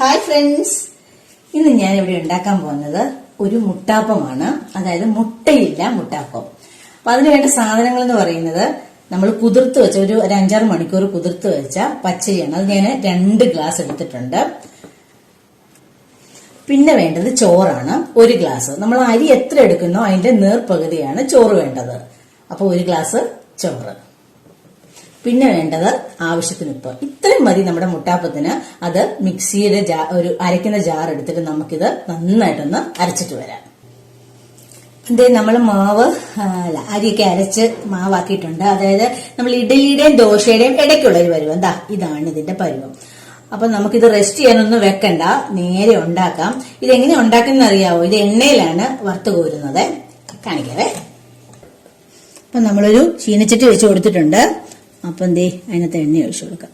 Hi friends ഇന്ന് ഞാൻ ഇവിടെ ഉണ്ടാക്കാൻ പോകുന്നത് ഒരു മുട്ടാപ്പമാണ്. അതായത് മുട്ടയില്ല മുട്ടാപ്പം. അപ്പൊ അതിന് വേണ്ട സാധനങ്ങൾ എന്ന് പറയുന്നത് നമ്മൾ കുതിർത്ത് വെച്ച ഒരു അഞ്ചാറ് മണിക്കൂർ കുതിർത്ത് വെച്ച പച്ചരിയാണ്. അത് ഞാൻ രണ്ട് ഗ്ലാസ് എടുത്തിട്ടുണ്ട്. പിന്നെ വേണ്ടത് ചോറാണ്. ഒരു ഗ്ലാസ്. നമ്മൾ അരി എത്ര എടുക്കുന്നോ അതിന്റെ നേർപകുതിയാണ് ചോറ് വേണ്ടത്. അപ്പോൾ ഒരു ഗ്ലാസ് ചോറ്. പിന്നെ വേണ്ടത് ആവശ്യത്തിന് ഉപ്പ്. ഇത്രയും മതി നമ്മുടെ മുട്ടാപ്പത്തിന്. അത് മിക്സിയുടെ ജാ ഒരു അരയ്ക്കുന്ന ജാർ എടുത്തിട്ട് നമുക്കിത് നന്നായിട്ടൊന്ന് അരച്ചിട്ട് വരാം. എന്തേ നമ്മൾ മാവ് അല്ല അരിയൊക്കെ അരച്ച് മാവാക്കിയിട്ടുണ്ട്. അതായത് നമ്മൾ ഇഡലിയുടെയും ദോശയുടെയും ഇടയ്ക്കുള്ള ഒരു പരുവം. എന്താ ഇതാണ് ഇതിന്റെ പരുവം. അപ്പൊ നമുക്കിത് റെസ്റ്റ് ചെയ്യാനൊന്നും വെക്കണ്ട. നേരെ ഉണ്ടാക്കാം. ഇത് എങ്ങനെ ഉണ്ടാക്കുന്ന അറിയാവോ? ഇത് എണ്ണയിലാണ് വറുത്ത് കോരുന്നത്. കാണിക്കാവേ. അപ്പൊ നമ്മളൊരു ചീനച്ചട്ടി വെച്ച് കൊടുത്തിട്ടുണ്ട്. അപ്പൊ എന്തേ അതിനകത്ത് എണ്ണ ഒഴിച്ചു കൊടുക്കാം.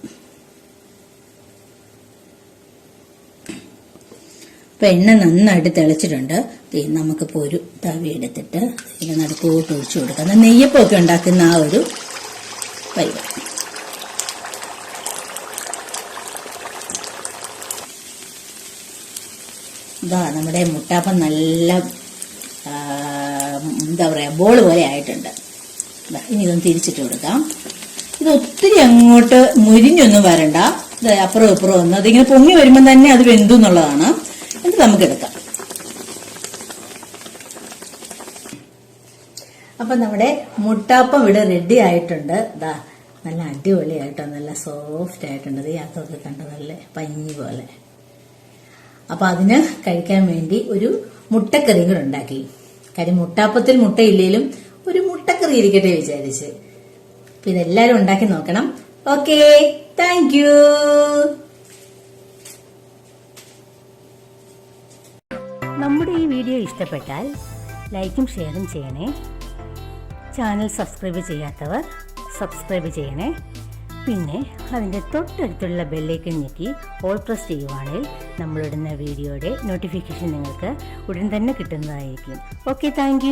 അപ്പം എണ്ണ നന്നായിട്ട് തിളച്ചിട്ടുണ്ട്. ദേ നമുക്കിപ്പോൾ ഒരു തവി എടുത്തിട്ട് ഇതിന്റെ നടുക്കോട്ട് ഒഴിച്ചു കൊടുക്കാം. നെയ്യപ്പമൊക്കെ ഉണ്ടാക്കുന്ന ആ ഒരു പരുവം ഇതാ നമ്മുടെ മുട്ടാപ്പം നല്ല എന്താ പറയുക ബോൾ പോലെ ആയിട്ടുണ്ട്. ദാ, ഇനി ഇതൊന്ന് തിരിച്ചിട്ട് കൊടുക്കാം. ഇത് ഒത്തിരി അങ്ങോട്ട് മുരിഞ്ഞൊന്നും വരണ്ട. അപ്പുറം ഇപ്പുറം ഒന്ന്. അതിങ്ങനെ പൊങ്ങി വരുമ്പോൾ തന്നെ അത് വെന്തു എന്നുള്ളതാണ്. എന്നിട്ട് നമുക്ക് എടുക്കാം. അപ്പൊ നമ്മുടെ മുട്ടാപ്പം ഇവിടെ റെഡി ആയിട്ടുണ്ട്. ദാ നല്ല അടിപൊളിയായിട്ടോ നല്ല സോഫ്റ്റ് ആയിട്ടുണ്ട്. ഈ അകത്തൊക്കെ കണ്ട നല്ല പഞ്ഞി പോലെ. അപ്പൊ അതിന് കഴിക്കാൻ വേണ്ടി ഒരു മുട്ടക്കറിയും കൂടെ ഉണ്ടാക്കി. കാര്യം മുട്ടാപ്പത്തിൽ മുട്ടയില്ലെങ്കിലും ഒരു മുട്ടക്കറി ഇരിക്കട്ടെ വിചാരിച്ച്. അപ്പൊ ഇതെല്ലാരും ഉണ്ടാക്കി നോക്കണം. ഓക്കെ താങ്ക് യു നമ്മുടെ ഈ വീഡിയോ ഇഷ്ടപ്പെട്ടാൽ ലൈക്കും ഷെയറും ചെയ്യണേ. ചാനൽ സബ്സ്ക്രൈബ് ചെയ്യാത്തവർ സബ്സ്ക്രൈബ് ചെയ്യണേ. പിന്നെ അതിന്റെ തൊട്ടടുത്തുള്ള ബെല്ലേക്കൻ ഞെക്കി ഓൾ പ്രസ് ചെയ്യുവാണെങ്കിൽ നമ്മളിടുന്ന വീഡിയോയുടെ നോട്ടിഫിക്കേഷൻ നിങ്ങൾക്ക് ഉടൻ തന്നെ കിട്ടുന്നതായിരിക്കും. Okay thank